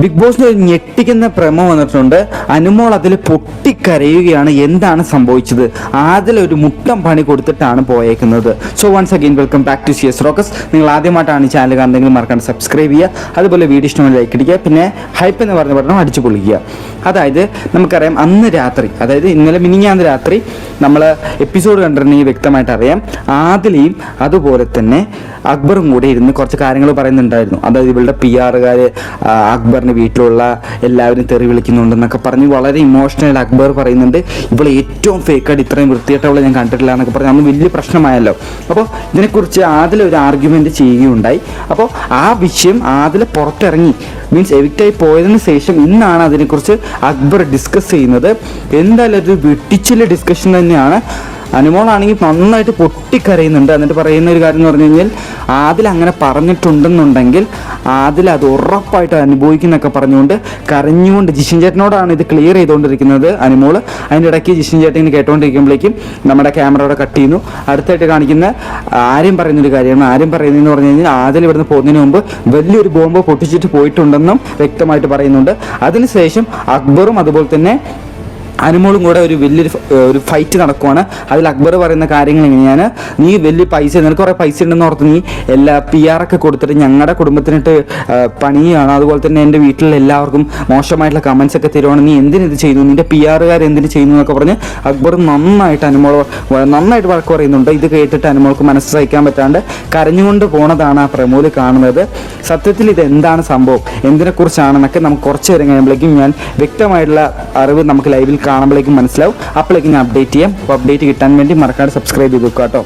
Big ബോസിന് ഒരു ഞെട്ടിക്കുന്ന പ്രമോ വന്നിട്ടുണ്ട്. അനുമോൾ അതിൽ പൊട്ടിക്കരയുകയാണ്. എന്താണ് സംഭവിച്ചത്? ആദ്യ ഒരു മുട്ടം പണി കൊടുത്തിട്ടാണ് പോയേക്കുന്നത്. So once again welcome back to C S rocks നിങ്ങൾ ആദ്യമായിട്ടാണ് ഈ ചാനൽ കാണുന്നതെങ്കിൽ മറക്കാണ്ട് സബ്സ്ക്രൈബ് ചെയ്യുക. അതുപോലെ വീഡിയോ ഇഷ്ടമായി ലൈക്ക് അടിക്കുക പിന്നെ ഹൈപ്പ് എന്ന് പറഞ്ഞ പഠനം അടിച്ചു പൊളിക്കുക അതായത് നമുക്കറിയാം അന്ന് രാത്രി അതായത് ഇന്നലെ മിനിഞ്ഞാന്ന് രാത്രി നമ്മൾ എപ്പിസോഡ് കണ്ടിട്ടുണ്ടെങ്കിൽ വ്യക്തമായിട്ട് അറിയാം. ആദിലയും അതുപോലെ തന്നെ അക്ബറും കൂടെ ഇരുന്ന് കുറച്ച് കാര്യങ്ങൾ പറയുന്നുണ്ടായിരുന്നു. അതായത് ഇവളുടെ പി ആറുകാർ അക്ബറിന്റെ വീട്ടിലുള്ള എല്ലാവരും തെറി വിളിക്കുന്നുണ്ടെന്നൊക്കെ പറഞ്ഞ് വളരെ ഇമോഷണൽ അക്ബർ പറയുന്നുണ്ട്. ഇവൾ ഏറ്റവും ഫേക്കായിട്ട് ഇത്രയും വൃത്തിയായിട്ടവളെ ഞാൻ കണ്ടിട്ടില്ല എന്നൊക്കെ പറഞ്ഞ് അന്ന് വലിയ പ്രശ്നമായല്ലോ. അപ്പോൾ ഇതിനെക്കുറിച്ച് ആദ്യം ഒരു ആർഗ്യുമെന്റ് ചെയ്യുകയുണ്ടായി. അപ്പോൾ ആ വിഷയം ആദ്യം പുറത്തിറങ്ങി. മീൻസ് എവിക്റ്റായി പോയതിന് ശേഷം ഇന്നാണ് അതിനെക്കുറിച്ച് അക്ബർ ഡിസ്കസ് ചെയ്യുന്നത്. എന്തായാലും ഒരു വെട്ടിച്ചില്ല ഡിസ്കഷൻ തന്നെയാണ്. അനുമോളാണെങ്കിൽ നന്നായിട്ട് പൊട്ടിക്കരയുന്നുണ്ട്. എന്നിട്ട് പറയുന്ന ഒരു കാര്യം എന്ന് പറഞ്ഞു കഴിഞ്ഞാൽ ആദിൽ അങ്ങനെ പറഞ്ഞിട്ടുണ്ടെന്നുണ്ടെങ്കിൽ ആദിൽ അത് ഉറപ്പായിട്ട് അനുഭവിക്കുന്നൊക്കെ പറഞ്ഞുകൊണ്ട് കരഞ്ഞുകൊണ്ട് ജിഷൻ ചേട്ടനോടാണ് ഇത് ക്ലിയർ ചെയ്തുകൊണ്ടിരിക്കുന്നത് അനുമോൾ അതിന്റെ ഇടയ്ക്ക് ജിഷൻ ചേട്ടൻ കേട്ടുകൊണ്ടിരിക്കുമ്പോഴേക്കും നമ്മുടെ ക്യാമറയുടെ കട്ട് ചെയ്യുന്നു. അടുത്തായിട്ട് കാണിക്കുന്ന ആര്യം പറയുന്നൊരു കാര്യമാണ്. ആര്യം പറയുന്നതെന്ന് പറഞ്ഞു കഴിഞ്ഞാൽ ആദിൽ ഇവിടുന്ന് പോകുന്നതിന് മുമ്പ് വലിയൊരു ബോംബ് പൊട്ടിച്ചിട്ട് പോയിട്ടുണ്ടെന്നും വ്യക്തമായിട്ട് പറയുന്നുണ്ട്. അതിനുശേഷം അക്ബറും അതുപോലെ തന്നെ അനുമോളും കൂടെ ഒരു വലിയൊരു ഒരു ഫൈറ്റ് നടക്കുവാണ്. അതിൽ അക്ബർ പറയുന്ന കാര്യങ്ങൾ എങ്ങനെയാണ്? നീ വലിയ പൈസ നിനക്ക് കുറേ പൈസ ഉണ്ടെന്ന് ഓർത്ത് നീ എല്ലാ പി ആർ ഒക്കെ കൊടുത്തിട്ട് ഞങ്ങളുടെ കുടുംബത്തിനിട്ട് പണിയാണ്. അതുപോലെ തന്നെ എന്റെ വീട്ടിലുള്ള എല്ലാവർക്കും മോശമായിട്ടുള്ള കമൻസ് ഒക്കെ തരുവാണ്. നീ എന്തിനു ഇത് ചെയ്യുന്നു? നിന്റെ പി ആറുകാർ എന്തിന് ചെയ്യുന്നു എന്നൊക്കെ പറഞ്ഞ് അക്ബർ നന്നായിട്ട് അനുമോൾ നന്നായിട്ട് വഴക്ക് പറയുന്നുണ്ട്. ഇത് കേട്ടിട്ട് അനുമോൾക്ക് മനസ്സ് സഹിക്കാൻ പറ്റാണ്ട് കരഞ്ഞുകൊണ്ട് പോണതാണ് ആ പ്രമോൽ കാണുന്നത്. സത്യത്തിൽ ഇത് എന്താണ് സംഭവം? എന്തിനെക്കുറിച്ചാണെന്നൊക്കെ നമുക്ക് കുറച്ച് നേരം കഴിയുമ്പോഴേക്കും ഞാൻ വ്യക്തമായിട്ടുള്ള അറിവ് നമുക്ക് ലൈവിൽ കാണുമ്പോഴേക്കും മനസ്സിലാവും. അപ്പോഴേക്കും ഞാൻ അപ്ഡേറ്റ് ചെയ്യാം. അപ്പോൾ അപ്ഡേറ്റ് കിട്ടാൻ വേണ്ടി മറക്കാതെ സബ്സ്ക്രൈബ് ചെയ്ത് വെക്കുക കേട്ടോ.